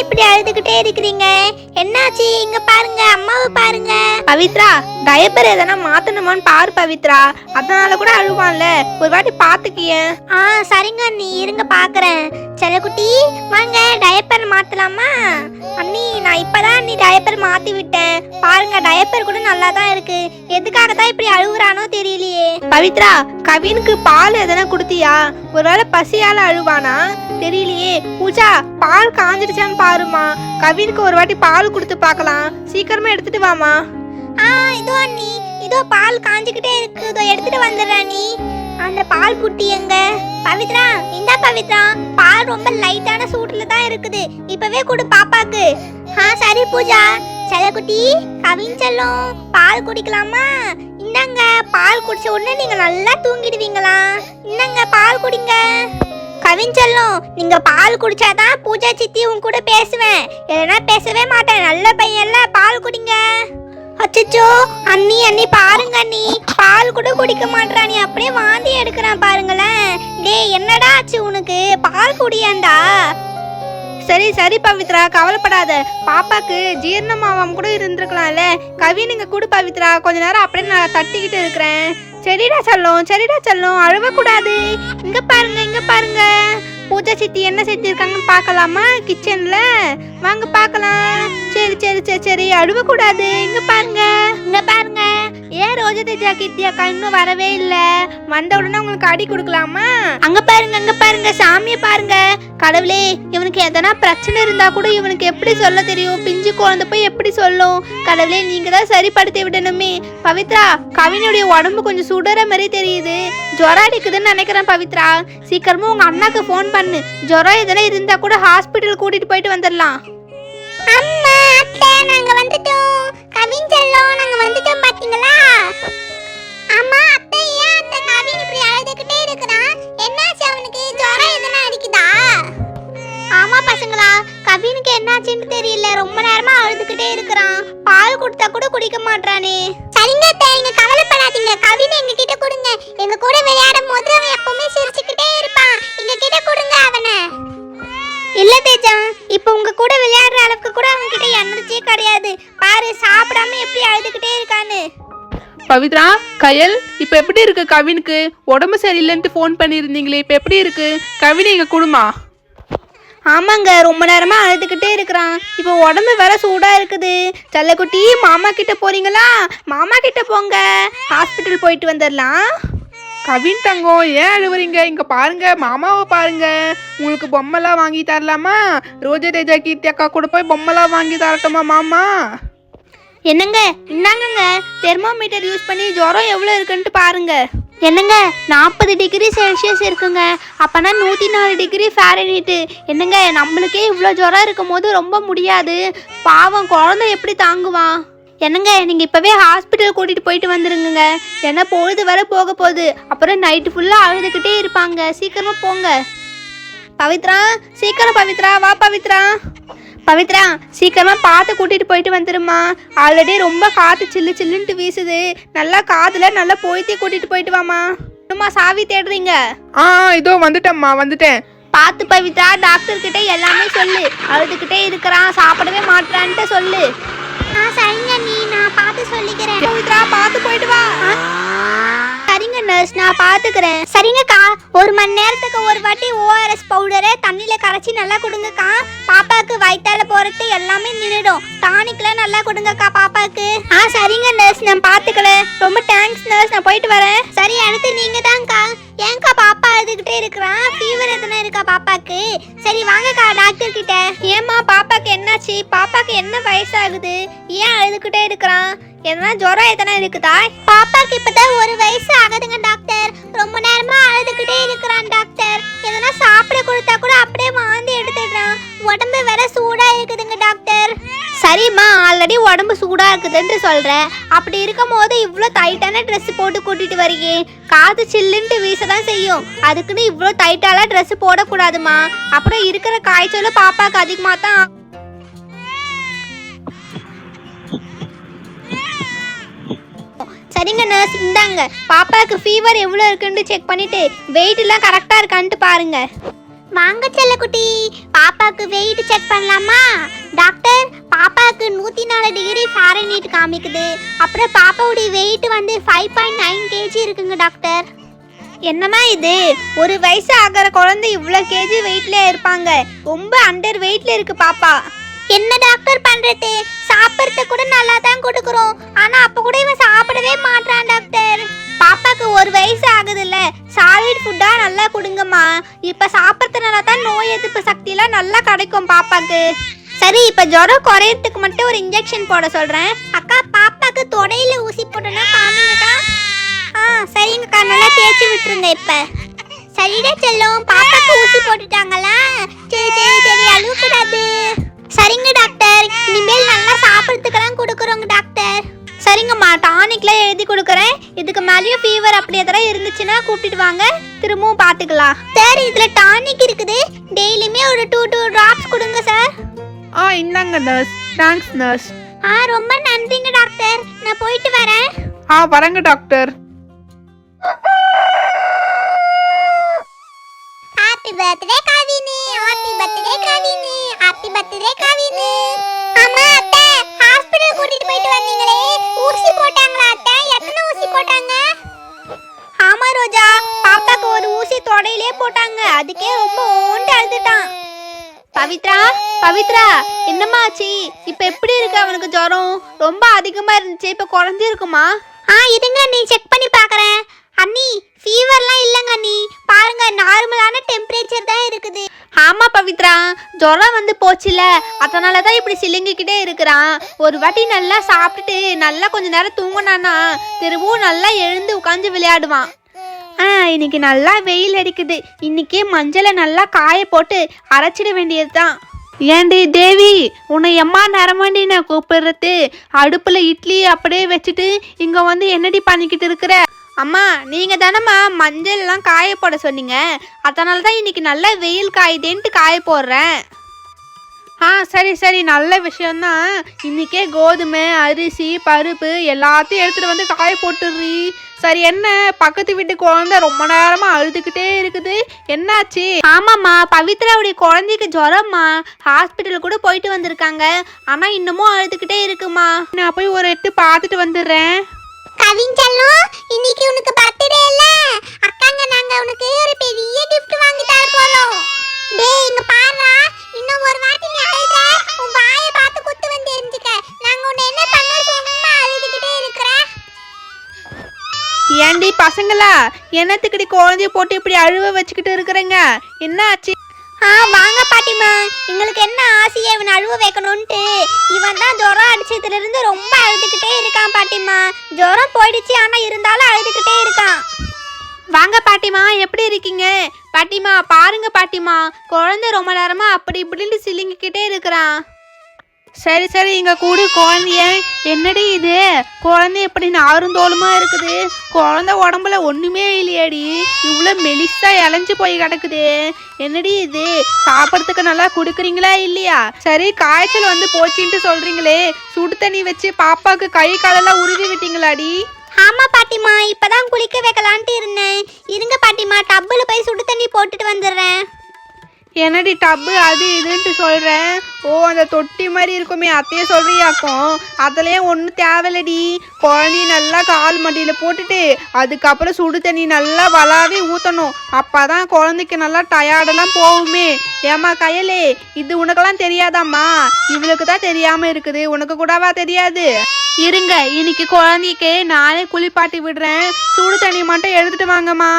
இப்படி அழுதுகிட்டே இருக்கிறீங்க? என்னாச்சு? இங்க பாருங்க அம்மாவை பாருங்க. பவித்ரா டயப்பர் எதனா மாத்தணுமான்னு பாரு பவித்ரா. அதனால கூட அழுவான்ல. ஒரு வாட்டி பாத்துக்கியேன் ஆ சரிங்க அண்ணி. இருங்க பாக்குறேன். செல்லக்குட்டி வாங்க டயப்பர் மாத்தலாமா? அண்ணி நான் இப்பதான் அண்ணி டயப்பர் மாத்தி விட்டேன். பாருங்க டயப்பர் கூட நல்லா தான் இருக்கு. எதுக்காக தான் இப்படி அழுகுறானோ தெரியலையே. பவித்ரா கவினுக்கு பால் எதனா கொடுத்தியா? ஒருவேளை பசியால அழுவானா? தெரியலையே. பூஜா பால் காஞ்சிடுச்சான்னு பாருமா கவினுக்கு ஒரு வாட்டி பால் கொடுத்து பார்க்கலாம். சீக்கிரமா எடுத்துட்டு வாமா ஆ இதோ அண்ணி. இதோ பால் காஞ்சிக்கிட்டே இருக்கு. இதோ எடுத்துட்டு வந்துடுறேன் நீ அந்த பால் புட்டி எங்க? பவித்ரா இந்தா பவித்ரா. பால் ரொம்ப லைட்டான சூட்ல தான் இருக்குது. இப்பவே கொடு பாப்பாக்கு. ஆ சரி பூஜா. செல்லக்குட்டி கவின் செல்லும் பால் குடிக்கலாமா? இந்தாங்க பால் குடிச்ச உடனே நீங்க நல்லா தூங்கிடுவீங்களா? இந்தாங்க பால் குடிங்க. கவிஞ்செல்லும் நீங்க பால் குடிச்சாதான் பூஜா சித்தி உன் கூட பேசுவேன். இல்லைன்னா பேசவே மாட்டேன். நல்ல பையன்ல பால் குடிங்க. அச்சச்சோ அண்ணி அண்ணி பாருங்க அண்ணி. பால் கூட குடிக்க மாட்றான். நீ அப்படியே வாந்தி எடுக்கிறான் பாருங்களேன். டேய் என்னடா ஆச்சு உனக்கு? பால் குடியாண்டா? சரி சரி பவித்ரா கவலைப்படாத. பாப்பாக்கு ஜீரணமாவாம கூட இருந்திருக்கலாம்ல. கவின் இங்க கூடு பவித்ரா. கொஞ்ச நேரம் அப்படியே நான் தட்டிக்கிட்டு இருக்கிறேன். சரிடா சொல்லும் சரிடா செல்லும் அழுவக்கூடாது. இங்க பாருங்க இங்க பாருங்க. பூஜா சித்தி என்ன செஞ்சிருக்காங்கன்னு பார்க்கலாமா? கிச்சன்ல வாங்க பார்க்கலாம். சரி சரி சரி சரி அழுவக்கூடாது. இங்க பாருங்க. இங்க ஏன் ரோஜா தேஜா கித்தி இன்னும் வரவே இல்ல. வந்த உடனே உங்களுக்கு அடி கொடுக்கலாமா? அங்க பாருங்க அங்க பாருங்க சாமியை பாருங்க. கடவுளே இவனுக்கு எதனா பிரச்சனை இருந்தா கூட இவனுக்கு எப்படி சொல்ல தெரியும்? பிஞ்சு குழந்தை போய் எப்படி சொல்லும்? கடவுளே நீங்க தான் சரிப்படுத்தி விடணுமே. பவித்ரா கவினுடைய உடம்பு கொஞ்சம் சுடுற மாதிரி தெரியுது. ஜொரம் அடிக்குதுன்னு நினைக்கிறேன் பவித்ரா. சீக்கிரமா உங்க அண்ணாக்கு ஃபோன் பண்ணு. ஜுரம் எதனா இருந்தா கூட ஹாஸ்பிட்டல் கூட்டிட்டு போயிட்டு வந்துடலாம் அம்மா அத்தை நாங்க வந்துட்டோம். கவின் செல்லம் கூட விளையாடுற அளவுக்கு கூட அவங்க கிட்ட எனர்ஜியே கிடையாது. பாரு சாப்பிடாம எப்படி அழுதுகிட்டே இருக்கான்னு. பவித்ரா கயல் இப்ப எப்படி இருக்கு கவினுக்கு? உடம்பு சரியில்லைன்ட்டு ஃபோன் பண்ணியிருந்தீங்களே இப்ப எப்படி இருக்கு? கவினை எங்க குடுமா. ஆமாங்க ரொம்ப நேரமா அழுதுகிட்டே இருக்கிறான். இப்போ உடம்பு வேற சூடா இருக்குது. செல்லக்குட்டி மாமா கிட்ட போறீங்களா? மாமா கிட்ட போங்க. ஹாஸ்பிட்டல் போயிட்டு வந்துடலாம். கவின் தங்கம் ஏன் அழுவுறீங்க? இங்க பாருங்க மாமாவை பாருங்க. உங்களுக்கு பொம்மைலாம் வாங்கி தரலாமா? ரோஜா தேஜா கீர்த்தி அக்கா கூட போய் பொம்மைலாம் வாங்கி தரட்டுமா மாமா? என்னங்க? இந்தாங்கங்க. தெர்மோமீட்டர் யூஸ் பண்ணி ஜுரம் எவ்வளோ இருக்குன்ட்டு பாருங்க. என்னங்க? நாற்பது டிகிரி செல்சியஸ் இருக்குங்க. அப்பனா நூற்றி நாலு டிகிரி ஃபேரனீட்டு என்னங்க நம்மளுக்கே இவ்வளோ ஜுரம் இருக்கும் போது ரொம்ப முடியாது. பாவம் குழந்தை எப்படி தாங்குவான்? என்னங்க நீங்கள் இப்போவே ஹாஸ்பிட்டல் கூட்டிகிட்டு போயிட்டு வந்துருங்க ஏன்னா பொழுது வர போக போகுது. அப்புறம் நைட்டு ஃபுல்லாக அழுதுகிட்டே இருப்பாங்க. சீக்கிரமாக போங்க. பவித்ரா சீக்கிரம் பவித்ரா வா பவித்ரா. பவித்ரா சீக்கிரமா பார்த்து கூட்டிட்டு போயிட்டு வந்துருமா ஆல்ரெடி ரொம்ப காத்து சில்லு சில்லுன்ட்டு வீசுது. நல்லா காதுல நல்லா போய்த்தி கூட்டிட்டு போயிட்டு வாமா இன்னுமா சாவி தேடுறீங்க? ஆ இதோ வந்துட்டேம்மா வந்துட்டேன். பார்த்து பவித்ரா டாக்டர் கிட்ட எல்லாமே சொல்லு. அழுதுகிட்டே இருக்கிறான் சாப்பிடவே மாட்டான்ட்டு சொல்லு. ஆ சரிங்க நீ நான் பார்த்து சொல்லிக்கிறேன். பவித்ரா பார்த்து போயிட்டு வா? சரிங்க நர்ஸ் நான் பாத்துக்கிறேன் சரிங்கக்கா ஒரு மணி நேரத்துக்கு ஒரு வாட்டி ஓஆர்எஸ் பவுடரை தண்ணியில கரைச்சி நல்லா கொடுங்கக்கா. பாப்பாக்கு வயித்தால போறது எல்லாமே நின்றுடும் டானிக்லாம் நல்லா கொடுங்கக்கா பாப்பாக்கு ஆ சரிங்க நர்ஸ் நான் பாத்துக்கிறேன் ரொம்ப தேங்க்ஸ் நர்ஸ் நான் போயிட்டு வரேன். சரி அடுத்து நீங்க தான்க்கா ஏன்க்கா பாப்பா? அழுதுகிட்டே இருக்கிறான் ஃபீவர் எதனா இருக்கா பாப்பாக்கு? சரி வாங்கக்கா டாக்டர் கிட்ட. ஏம்மா பாப்பாக்கு என்னாச்சு? பாப்பாக்கு என்ன வயசாகுது? ஏன் அழுதுகிட்டே இருக்கிறான்? எதனா ஜுரம் எதனா இருக்குதா? பாப்பாக்கு இப்பதான் ஒரு வயசு ஆகுதுங்க டாக்டர் ரொம்ப நேரமா அழுதுகிட்டே இருக்கிறான் டாக்டர் எதனா சாப்பிட கொடுத்தா கூட அப்படியே வாந்தி எடுத்துடுறான். உடம்பு வேற சூடா இருக்குதுங்க டாக்டர் சரிம்மா ஆல்ரெடி உடம்பு சூடாக இருக்குதுன்ட்டு சொல்கிறேன் அப்படி இருக்கும் போது இவ்வளோ டைட்டான ட்ரெஸ் போட்டு கூட்டிட்டு வரீங்க காது சில்லுன்ட்டு வீச தான் செய்யும். அதுக்குன்னு இவ்வளோ டைட்டாலாம் ட்ரெஸ் போடக்கூடாதுமா. அப்புறம் இருக்கிற காய்ச்சலும் பாப்பாவுக்கு அதிகமாக தான் சரிங்க நர்ஸ் இந்தாங்க. பாப்பாவுக்கு ஃபீவர் எவ்வளோ இருக்குன்னு செக் பண்ணிட்டு வெயிட் எல்லாம் கரெக்டாக இருக்கான்ட்டு பாருங்க. வாங்க செல்லக்குட்டி. பாப்பாவுக்கு வெயிட் செக் பண்ணலாமா? டாக்டர் பாப்பாக்கு நூற்றி நாலு டிகிரி ஃபாரன்ஹீட் காமிக்குது. அப்புறம் பாப்பாவுடைய வெயிட் வந்து ஃபைவ் பாயிண்ட் நைன் கேஜி இருக்குங்க டாக்டர். என்னம்மா இது? ஒரு வயசு ஆகிற குழந்தை இவ்வளோ கேஜி வெயிட்ல இருப்பாங்க. ரொம்ப அண்டர் வெயிட்ல இருக்கு பாப்பா. என்ன டாக்டர் பண்றது? சாப்பிட்றது கூட நல்லா தான் கொடுக்குறோம். ஆனா அப்ப கூட இவன் சாப்பிடவே மாட்டான் டாக்டர். பாப்பாக்கு ஒரு வயசு ஆகுதுல்ல. சாலிட் ஃபுட்டா நல்லா கொடுங்கம்மா. இப்ப சாப்பிட்றதுனால தான் நோய் எதிர்ப்பு சக்தியெல்லாம் நல்லா கிடைக்கும் பாப்பாக்கு. சரி இப்ப ஜுரம் குறையறதுக்கு மட்டும் ஒரு இன்ஜெக்ஷன் போட சொல்றேன். அக்கா பாப்பாக்கு தொடையில ஊசி போட்டோன்னா காமிங்கக்கா ஆ சரிங்கக்கா நல்லா தேய்ச்சி விட்டுருங்க இப்ப. சரிடா செல்லும் பாப்பாக்கு ஊசி போட்டுட்டாங்களா? சரி சரி சரி அழுவக்கூடாது. சரிங்க டாக்டர். இனிமேல் நல்லா சாப்பிட்றதுக்கெல்லாம் கொடுக்குறோங்க டாக்டர். சரிங்கம்மா டானிக்லாம் எழுதி கொடுக்குறேன். இதுக்கு மேலேயும் ஃபீவர் அப்படி எதனா இருந்துச்சுன்னா கூப்பிட்டுட்டு வாங்க. திரும்பவும் பார்த்துக்கலாம். சார் இதில் டானிக் இருக்குது. டெய்லியுமே ஒரு டூ டூ ட்ராப்ஸ் கொடுங்க சார். ஆ இந்தாங்க நர்ஸ் தேங்க்ஸ் நர்ஸ் ஆ ரொம்ப நன்றிங்க டாக்டர் நான் போயிட்டு வரேன். ஆ வரேங்க doctor happy birthday Kavini happy birthday Kavini happy birthday Kavini அம்மா அத்தை ஹாஸ்பிடல் கூட்டிட்டு போயிட்டு வந்தீங்களே. ஊசி போட்டாங்களா அத்தை? எத்தனை ஊசி போட்டாங்க? ஆமா ரோஜா. பாப்பாக்கு ஒரு ஊசி தொடையிலே போட்டாங்க. அதுக்கே ரொம்ப ஓண்டு அழுதுட்டான். பவித்ரா பவித்ரா என்னம்மா ஆச்சு? இப்ப எப்படி இருக்கு அவனுக்கு ஜுரம்? ரொம்ப அதிகமா இருந்துச்சு இப்ப குறைஞ்சிருக்குமா? ஆ இருங்க நீ செக் பண்ணி பார்க்கறேன் அண்ணி ஃபீவர்லாம் இல்லைங்க அண்ணி. பாருங்க நார்மலான டெம்பரேச்சர் தான் இருக்குது. ஆமா பவித்ரா. ஜுரம் வந்து போச்சுல. அதனால தான் இப்படி சிலுங்கிக்கிட்டே இருக்கிறான். ஒரு வாட்டி நல்லா சாப்பிட்டுட்டு நல்லா கொஞ்ச நேரம் தூங்கினானா திரும்பவும் நல்லா எழுந்து உட்காந்து விளையாடுவான். ஆ இன்னைக்கு நல்லா வெயில் அடிக்குது. இன்னைக்கே மஞ்சளை நல்லா காய போட்டு அரைச்சிட வேண்டியது தான் ஏண்டி தேவி உன்னை எம்மா நேரமாண்டி நான் கூப்பிடுறது? அடுப்பில் இட்லி அப்படியே வச்சுட்டு இங்கே வந்து என்னடி பண்ணிக்கிட்டு இருக்கிற? அம்மா நீங்க தானம்மா மஞ்சள் எல்லாம் காய போட சொன்னீங்க. அதனால தான் இன்னைக்கு நல்ல வெயில் காயுதேன்ட்டு காய போடுறேன். ஆ சரி சரி. நல்ல விஷயம்தான். இன்னைக்கே கோதுமை அரிசி பருப்பு எல்லாத்தையும் எடுத்துட்டு வந்து காய போட்டுடுறீ. சரி என்ன? பக்கத்து வீட்டு குழந்தை ரொம்ப நேரமா அழுதுகிட்டே இருக்குது. என்னாச்சு? ஆமாம்மா பவித்ராவுடைய குழந்தைக்கு ஜுரம்மா. ஹாஸ்பிட்டல் கூட போயிட்டு வந்திருக்காங்க. ஆனா இன்னமும் அழுதுகிட்டே இருக்குமா? நான் போய் ஒரு எட்டு பார்த்துட்டு வந்துடுறேன். கவிஞ்செல்லம் இன்னைக்கு உனக்கு பர்த்டே இல்ல. அக்காங்க நாங்க உனக்கு ஒரு பெரிய gift வாங்கி தர ஏண்டி பசங்களா? என்னத்துக்கடி குழந்தைய போட்டு இப்படி அழுவ வச்சுக்கிட்டு இருக்கிறேங்க? என்ன ஆச்சு? ஆ வாங்க பாட்டிமா எங்களுக்கு என்ன ஆசையை இவன் அழுவ வைக்கணும்ட்டு இவன் தான் ஜுரம் அடிச்சதுல இருந்து ரொம்ப அழுதுகிட்டே இருக்கான் பாட்டிமா ஜுரம் போயிடுச்சு ஆனா இருந்தாலும் அழுதுகிட்டே இருக்கான். வாங்க பாட்டிமா எப்படி இருக்கீங்க? பாட்டிமா பாருங்க பாட்டிமா குழந்தை ரொம்ப நேரமா அப்படி இப்படின்னு சிலுங்கிக்கிட்டே இருக்கிறான். சரி சரி இங்க கூடு குழந்தைய. என்னடி இது? குழந்தை எப்படி நாரும் தோலுமா இருக்குது? குழந்த உடம்புல ஒண்ணுமே இல்லையாடி. இவ்வளோ மெலிசா இளைஞ்சு போய் கிடக்குது. என்னடி இது? சாப்பிட்றதுக்கு நல்லா கொடுக்குறீங்களா இல்லையா? சரி காய்ச்சல் வந்து போச்சுன்ட்டு சொல்றீங்களே. சுடு தண்ணி வச்சு பாப்பாக்கு கை காலெல்லாம் உருவி விட்டீங்களாடி? ஆமா பாட்டிமா இப்பதான் குளிக்க வைக்கலான்ட்டு இருந்தேன். இருங்க பாட்டிமா டப்புல போய் சுடு தண்ணி போட்டுட்டு வந்துடுறேன். என்னடி டப்பு அது இதுன்ட்டு சொல்கிறேன் ஓ அந்த தொட்டி மாதிரி இருக்குமே அத்தையே சொல்கிறியாக்கும் அதுலேயே ஒன்றும் தேவையில்லடி. குழந்தைய நல்லா கால் மடியில் போட்டுட்டு அதுக்கப்புறம் சுடு தண்ணி நல்லா வளாவே ஊற்றணும் அப்போ தான் குழந்தைக்கு நல்லா டயர்டெல்லாம் போகுமே. ஏம்மா கையலே இது உனக்கெல்லாம் தெரியாதாம்மா? இவளுக்கு தான் தெரியாமல் இருக்குது. உனக்கு கூடவா தெரியாது? இருங்க இன்னைக்கு குழந்தைக்கு நானே குளிப்பாட்டி விடுறேன். சுடு தண்ணி மட்டும் எடுத்துட்டு வாங்கம்மா.